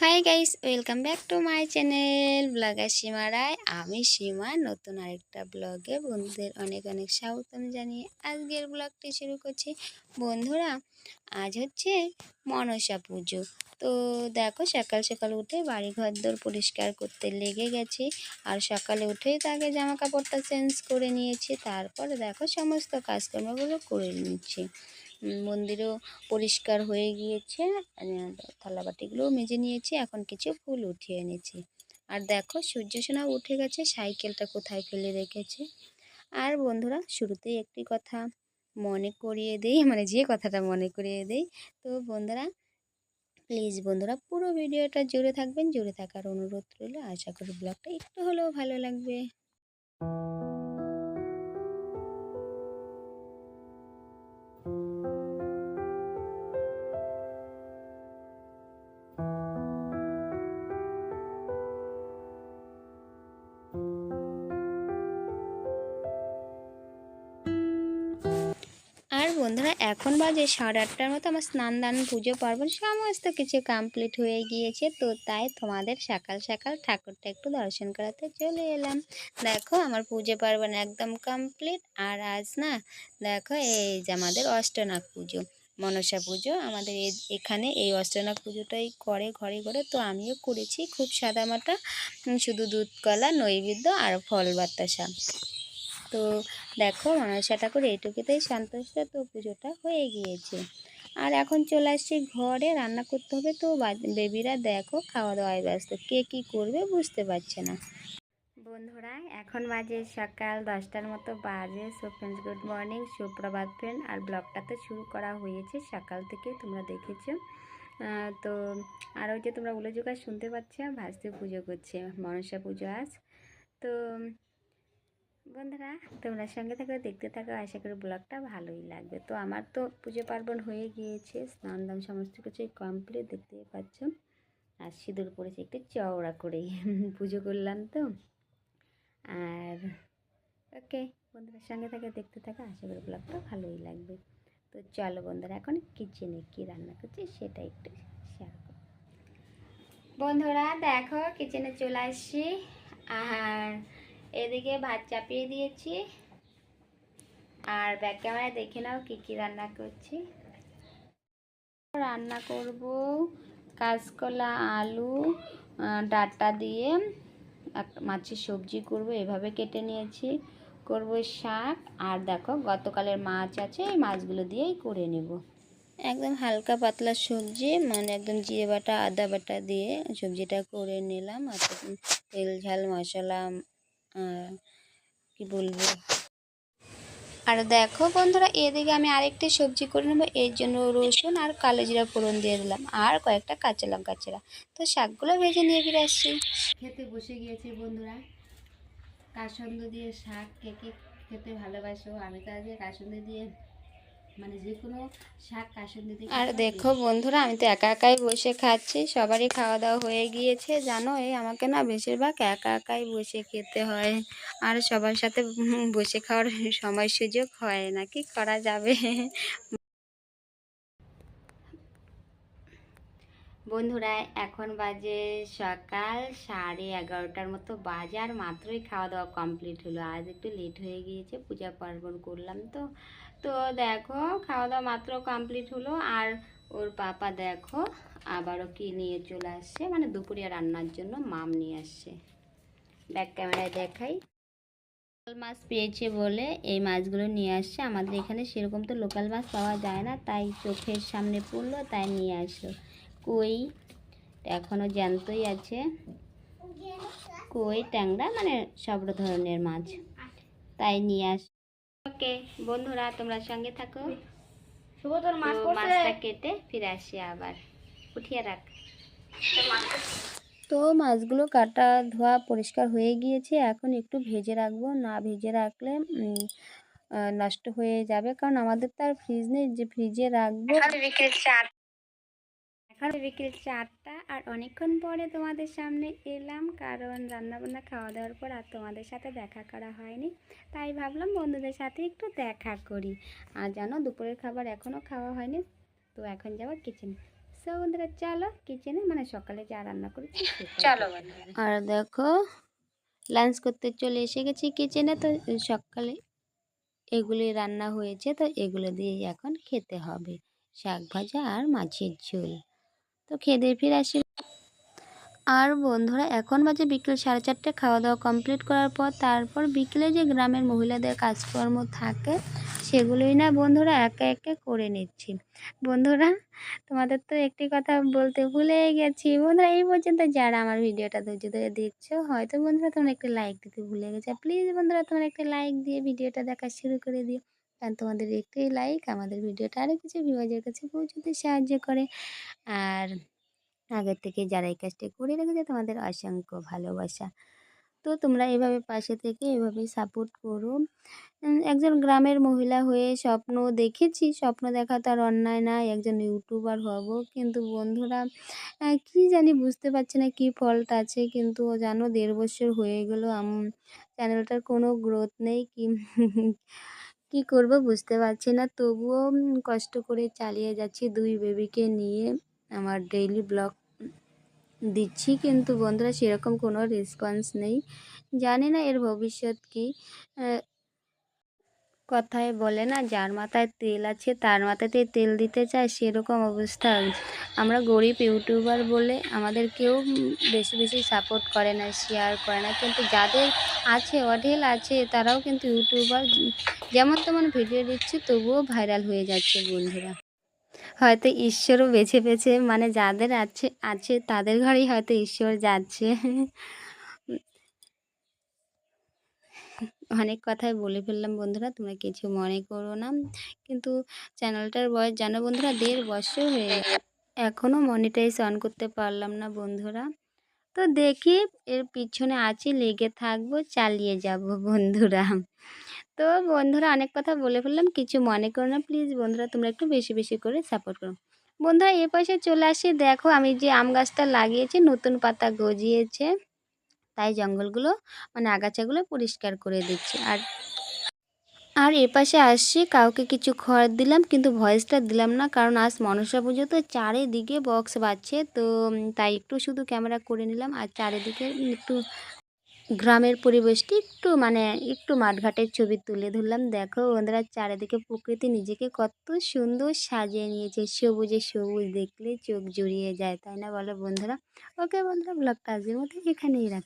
Hi guys welcome back to my channel blogger Seema Roy আমি সীমা নতুন আরেকটা ব্লগে বন্ধুদের অনেক অনেক স্বাগতম জানিয়ে আজকের ব্লগটি শুরু করছি। বন্ধুরা, আজ হচ্ছে মনসা পুজো। তো দেখো, সকাল সকাল উঠে বাড়ি ঘর দর পরিষ্কার করতে লেগে গেছি। আর সকালে উঠেই তাকে জামা কাপড়টা চেঞ্জ করে নিয়েছি। তারপরে দেখো, সমস্ত কাজকর্মগুলো করে নিচ্ছি। মন্দিরও পরিষ্কার হয়ে গিয়েছে। থালাবাটিগুলোও মেজে নিয়েছি, এখন কিছু ফুল উঠিয়ে এনেছি। আর দেখো, সূর্য সোনা উঠে গেছে, সাইকেলটা কোথায় ফেলে রেখেছে? আর বন্ধুরা, শুরুতেই একটি কথা মনে করিয়ে দেই মানে যে কথাটা মনে করিয়ে দেই। তো বন্ধুরা, প্লিজ বন্ধুরা, পুরো ভিডিওটা জুড়ে থাকবেন, জুড়ে থাকার অনুরোধ রইল। আশা করি ব্লগটা একটু হলেও ভালো লাগবে। এখন বাজে সাড়ে আটটার মতো আমার স্নান দান পুজো পার্বণ সমস্ত কিছু কমপ্লিট হয়ে গিয়েছে। তো তাই তোমাদের সকাল সকাল ঠাকুরটা একটু দর্শন করাতে চলে এলাম। দেখো আমার পুজো পার্বণ একদম কমপ্লিট আর আজ না দেখো এই যে আমাদের অষ্টনাগ পুজো, মনসা পুজো। আমাদের এখানে এই অষ্টনাগ পুজোটাই করে ঘরে ঘরে। তো আমিও করেছি খুব সাদামাটা, শুধু দুধ কলা নৈবেদ্য আর ফল বাতাসা। তো দেখো মনসা ঠাকুর এইটুকুতেই সন্তুষ্ট তো পুজোটা হয়ে গিয়েছে। আর এখন চলে আসছি ঘরে, রান্না করতে হবে তো বেবিরা দেখো খাওয়া দাওয়ায় ব্যস্ত। কে কী করবে বুঝতে পারছে না। বন্ধুরা, এখন বাজে সকাল দশটার মতো বাজে। সো ফ্রেন্ডস গুড মর্নিং সুপ্রভাত ফ্রেন্ড আর ব্লগটা তো শুরু করা হয়েছে সকাল থেকে, তোমরা দেখেছ। তো আর ওই যে তোমরা উলোজোগার শুনতে পাচ্ছ, ভাসতে পুজো করছে, মনসা পুজো আজ। তো বন্ধুরা, তোমরা সঙ্গে থাকো, দেখতে থাকো, আশা করি ব্লগটা ভালোই লাগবে। তো আমার তো পুজো পার্বণ হয়ে গিয়েছে, স্নান দান সমস্ত কিছুই কমপ্লিট দেখতেই পাচ্ছ। আর সিঁদুর পড়েছে একটু চওড়া করেই পুজো করলাম তো। আর ওকে, বন্ধুরা সঙ্গে থাকে, দেখতে থাকো, আশা করি ব্লগটা ভালোই লাগবে। তো চলো বন্ধুরা, এখন কিচেনে কী রান্না করছি সেটা একটু শেয়ার করো। বন্ধুরা, দেখো কিচেনে চলে আসছি। আর এদিকে ভাত চাপিয়ে দিয়েছি। আর ব্যাক ক্যামেরায় দেখে নাও কী কী রান্না করছি। রান্না করব কাঁচকলা, আলু ডাঁটা দিয়ে। মাছের সবজি করব, এভাবে কেটে নিয়েছি। করব শাক। আর দেখো, গতকালের মাছ আছে, এই মাছগুলো দিয়েই করে নেব। একদম হালকা পাতলা সবজি মানে একদম জিরে বাটা, আদা বাটা দিয়ে সবজিটা করে নিলাম। আর তেল ঝাল, মশলা কি বলব? আর দেখো বন্ধুরা, এদিকে আমি আরেকটি সবজি করে নেব। এর জন্য রসুন আর কালো জিরা ফোড়ন দিয়ে দিলাম, আর কয়েকটা কাঁচা লঙ্কা চেরা তো শাকগুলো ভেজে নিয়ে ফিরে আসছি। খেতে বসে গিয়েছি বন্ধুরা। কাসন্দ দিয়ে শাক, কে কে খেতে ভালোবাসো? আমি তো আজকে কাসন্দ দিয়ে মানে যে কোনো শাক কাসন্দ দিয়ে আর দেখো বন্ধুরা আমি তো একা একাই বসে খাচ্ছি সবারই খাওয়া দাওয়া হয়ে গিয়েছে। জানো এই আমাকে না বেশিরভাগ একা একাই বসে খেতে হয়। আর সবার সাথে বসে খাওয়ার সময় সুযোগ হয় না কি করা যাবে? বন্ধুরা এখন বাজে সকাল সাড়ে এগারোটার মতো বাজে আর মাত্রই খাওয়া দাওয়া কমপ্লিট হলো। আজ একটু লেট হয়ে গিয়েছে পূজা পার্বণ করলাম তো। তো দেখো খাওয়া দাওয়া মাত্র কমপ্লিট হলো। আর ওর পাপা দেখো, আবারও কি নিয়ে চলে আসছে? মানে দুপুরিয়া রান্নার জন্য মাম নিয়ে আসছে। ব্যাক ক্যামেরায় দেখাই। লোকাল মাছ পেয়েছে বলে এই মাছগুলো নিয়ে আসছে। আমাদের এখানে সেরকম তো লোকাল মাছ পাওয়া যায় না, তাই চোখের সামনে পড়ল, তাই নিয়ে আসলো। কই? এখনও জ্যান্তই আছে। কই ট্যাংরা? মানে সব ধরনের মাছ। তাই নিয়ে আস ওকে বন্ধুরা তোমরা সঙ্গে থাকো। শুভ তোর মাছ তো মাছটা কেটে ফিরে আসি আবার। উঠিয়ে রাখ। তো মাছগুলো কাটা ধোয়া পরিষ্কার হয়ে গিয়েছে। এখন একটু ভেজে রাখব। না ভেজে রাখলে নষ্ট হয়ে যাবে। কারণ আমাদের তো আর ফ্রিজ নেই। যে ফ্রিজে রাখব এখন বিকেল চারটা আর অনেকক্ষণ পরে তোমাদের সামনে এলাম কারণ রান্নাবান্না খাওয়া দাওয়ার পর আর তোমাদের সাথে দেখা করা হয়নি। তাই ভাবলাম বন্ধুদের সাথে একটু দেখা করি। আর জানো দুপুরের খাবার এখনও খাওয়া হয়নি তো এখন যাব কিচেন সো বন্ধুরা চলো কিচেনে মানে সকালে যা রান্না করি চলো আর দেখো লাঞ্চ করতে চলে এসে গেছি কিচেনে তো সকালে এগুলি রান্না হয়েছে তো এগুলো দিয়ে এখন খেতে হবে। শাক ভাজা আর মাছের ঝোল। তো খেতে ফিরে আসি আর বন্ধুরা, এখন বাজে বিকেল সাড়ে চারটে। খাওয়া দাওয়া কমপ্লিট করার পর তারপর বিকেলে যে গ্রামের মহিলাদের কাজকর্ম থাকে, সেগুলোই না বন্ধুরা একে একে করে নিচ্ছি। বন্ধুরা, তোমাদের তো একটি কথা বলতে ভুলে গেছি। বন্ধুরা, এই পর্যন্ত যারা আমার ভিডিওটা ধৈর্য ধরে দেখছ, হয়তো বন্ধুরা তোমরা একটি লাইক দিতে ভুলে গেছো। প্লিজ বন্ধুরা, তোমরা একটি লাইক দিয়ে ভিডিওটা দেখা শুরু করে দিও। কারণ তোমাদের একটি লাইক আমাদের ভিডিওটা আরও কিছু ভিউয়ার্সের কাছে পৌঁছতে সাহায্য করে। আর আগের থেকে যারা এই কাজটা করে রেখেছে, তোমাদের অসংখ্য ভালোবাসা। তো তোমরা এভাবে পাশে থেকে এভাবে সাপোর্ট করো। একজন গ্রামের মহিলা হয়ে স্বপ্ন দেখেছি, স্বপ্ন দেখা তো আর অন্যায় নয় একজন ইউটিউবার হব। কিন্তু বন্ধুরা কি জানি বুঝতে পারছি না কি ফল্ট আছে, কিন্তু জানো দেড় বছর হয়ে গেল চ্যানেলটার কোনো গ্রোথ নেই, কি কি করব বুঝতে পারছি না। তবুও কষ্ট করে চালিয়ে যাচ্ছি দুই বেবিকে নিয়ে। আমার ডেইলি ব্লগ দিচ্ছি কিন্তু বন্ধুরা সেরকম কোনো রেসপন্স নেই। জানি না এর ভবিষ্যৎ কী। কথায় বলে না, যার মাথায় তেল আছে তার মাথাতেই তেল দিতে চায়, সেরকম অবস্থা আমরা গরিব ইউটিউবার বলে আমাদের কেউ বেশি বেশি সাপোর্ট করে না শেয়ার করে না। কিন্তু যাদের আছে, অঢেল আছে, তারাও কিন্তু ইউটিউবার। যেমন তেমন ভিডিও দিচ্ছে, তবুও ভাইরাল হয়ে যাচ্ছে বন্ধুরা। হয়তো ঈশ্বরও বেছে বেছে মানে যাদের আছে আছে তাদের ঘরেই হয়তো ঈশ্বর যাচ্ছে। অনেক কথাই বলে ফেললাম বন্ধুরা, তোমরা কিছু মনে করো না। কিন্তু চ্যানেলটার বয়স, জানো বন্ধুরা, দেড় বছর হয়ে এখনও মনিটাইজ অন করতে পারলাম না বন্ধুরা। তো দেখি এর পিছনে আছি, লেগে থাকব, চালিয়ে যাব বন্ধুরা। তো বন্ধুরা, অনেক কথা বলে ফেললাম, কিছু মনে করো না প্লিজ বন্ধুরা, তোমরা একটু বেশি বেশি করে সাপোর্ট করো। বন্ধুরা এ পাশে চলে আসি, দেখো আমি যে আম গাছটা লাগিয়েছি, নতুন পাতা গজিয়েছে। তাই জঙ্গলগুলো মানে আগাছাগুলো পরিষ্কার করে দিচ্ছি। আর আর এপাশে আসছি, কাউকে কিছু খড় দিলাম, কিন্তু ভয়েসটা দিলাম না, কারণ আজ মনসা পুজো, তো চারিদিকে বক্স বাজছে, তো তাই একটু শুধু ক্যামেরা করে নিলাম, আর চারিদিকে একটু গ্রামের পরিবেশটি একটু মানে একটু মাঠঘাটের ছবি তুলে ধরলাম। দেখো বন্ধুরা, চারিদিকে প্রকৃতি নিজেকে কত সুন্দর সাজিয়ে নিয়েছে, সবুজে সবুজ দেখলে চোখ জুড়িয়ে যায়, তাই না বলো বন্ধুরা? ওকে বন্ধুরা, ব্লগটা আজকের মতো এখানেই রাখ